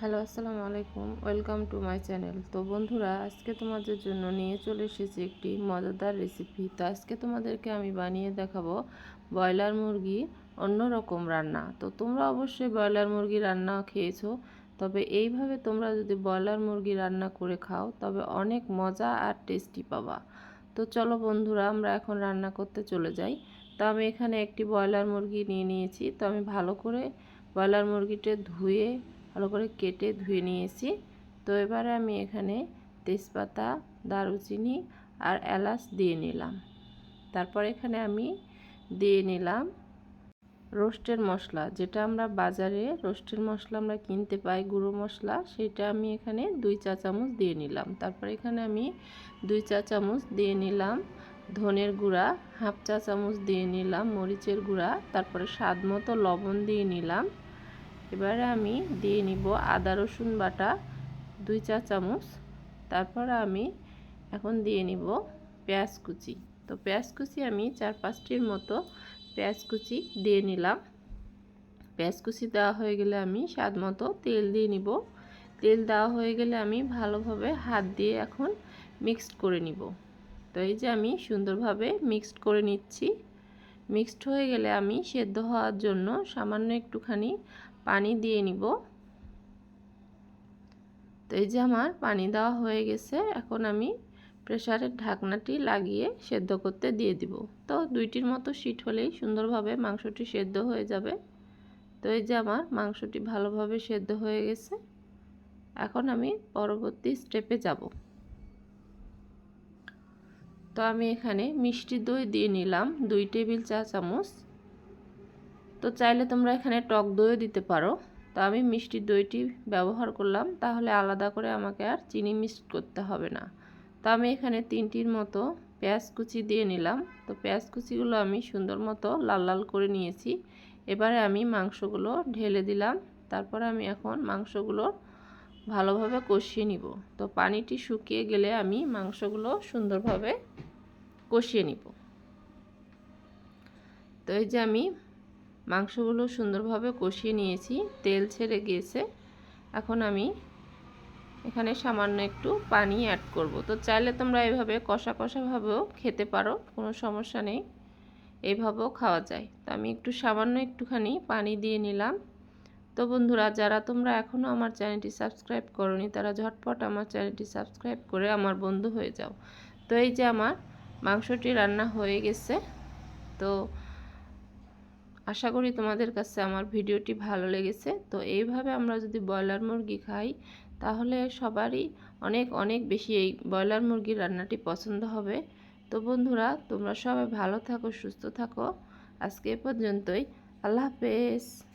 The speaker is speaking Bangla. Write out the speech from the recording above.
হ্যালো, আসসালামু আলাইকুম। Welcome to my channel. তো বন্ধুরা, আজকে তোমাদের জন্য নিয়ে চলে এসেছি একটি মজাদার রেসিপি। তো আজকে তোমাদেরকে আমি বানিয়ে দেখাবো ব্রয়লার মুরগি অন্যরকম রান্না। তো তোমরা অবশ্যই ব্রয়লার মুরগি রান্না খেয়েছো, তবে এইভাবে তোমরা যদি ব্রয়লার মুরগি রান্না করে খাও, তবে অনেক মজা আর টেস্টি পাবা। তো চলো বন্ধুরা, আমরা এখন রান্না করতে চলে যাই। তো আমি এখানে একটি ব্রয়লার মুরগি নিয়ে নিয়েছি। তো আমি ভালো করে ব্রয়লার মুরগিটা ধুয়ে ভালো করে কেটে ধুয়ে নিয়েছি। তো এবারে আমি এখানে তেজপাতা, দারুচিনি আর এলাচ দিয়ে নিলাম। তারপর এখানে আমি দিয়ে নিলাম রোস্টের মশলা। যেটা আমরা বাজারে রোস্টের মশলা আমরা কিনতে পাই, গুঁড়ো মশলা, সেটা আমি এখানে দুই চা চামচ দিয়ে নিলাম। তারপর এখানে আমি দুই চা চামচ দিয়ে নিলাম ধনের গুঁড়া, হাফ চা চামচ দিয়ে নিলাম মরিচের গুঁড়া, তারপরে স্বাদ মতো লবণ দিয়ে নিলাম। এবারে আমি দিয়ে নিব আদা, রসুন বাটা, দুই চা চামচ। তারপর আমি এখন দিয়ে নিব পেঁয়াজ কুচি। তো পেঁয়াজ কুচি আমি চার পাঁচটির মতো পেঁয়াজ কুচি দিয়ে নিলাম। পেঁয়াজ কুচি দেওয়া হয়ে গেলে আমি স্বাদ মতো তেল দিয়ে নিব। তেল দেওয়া হয়ে গেলে আমি ভালোভাবে হাত দিয়ে এখন মিক্সড করে নিব। তো এই যে আমি সুন্দরভাবে মিক্সড করে নিচ্ছি। মিক্সড হয়ে গেলে আমি সেদ্ধ হওয়ার জন্য সামান্য একটুখানি পানি দিয়ে নিব। তো এই যে আমার পানি দেওয়া হয়ে গেছে, এখন আমি প্রেশারের ঢাকনাটি লাগিয়ে সেদ্ধ করতে দিয়ে দিব। তো দুইটির মতো সিট হলেই সুন্দরভাবে মাংসটি সেদ্ধ হয়ে যাবে। তো এই যে আমার মাংসটি ভালোভাবে সেদ্ধ হয়ে গেছে। এখন আমি পরবর্তী স্টেপে যাব। তো আমি এখানে মিষ্টি দই দিয়ে নিলাম দুই টেবিল চা চামচ। তো চাইলে তোমরা এখানে টক দইও দিতে পারো। তো আমি মিষ্টি দইটি ব্যবহার করলাম, তাহলে আলাদা করে আমাকে আর চিনি মিক্স করতে হবে না। তো আমি এখানে তিনটির মতো পেঁয়াজ কুচি দিয়ে নিলাম। তো পেঁয়াজ কুচিগুলো আমি সুন্দর মতো লাল লাল করে নিয়েছি। এবারে আমি মাংসগুলো ঢেলে দিলাম। তারপরে আমি এখন মাংসগুলো ভালোভাবে কষিয়ে নিব। তো পানিটি শুকিয়ে গেলে আমি মাংসগুলো সুন্দরভাবে কষিয়ে নিব। তো এই যে আমি মাংসগুলো সুন্দরভাবে কষিয়ে নিয়েছি। তেল ছেড়ে গিয়েছে। এখন আমি এখানে সামান্য একটু পানি অ্যাড করব। তো চাইলে তোমরা এভাবে কষা কষাভাবেও খেতে পারো, কোনো সমস্যা নেই। এইভাবেও খাওয়া যায়। তো আমি একটু সামান্য একটুখানি পানি দিয়ে নিলাম। তো বন্ধুরা, যারা তোমরা এখনও আমার চ্যানেলটি সাবস্ক্রাইব করনি, তারা ঝটপট আমার চ্যানেলটি সাবস্ক্রাইব করে আমার বন্ধু হয়ে যাও। তো এই যে আমার মাংসটি রান্না হয়ে গেছে। তো আশা করি তোমাদের কাছে আমার ভিডিওটি ভালো লেগেছে। তো এইভাবে আমরা যদি ব্রয়লার মুরগি খাই, তাহলে সবারই অনেক অনেক বেশি এই ব্রয়লার মুরগির রান্নাটি পছন্দ হবে। তো বন্ধুরা, তোমরা সবাই ভালো থাকো, সুস্থ থাকো। আজকে এ পর্যন্তই। আল্লাহ হাফেজ।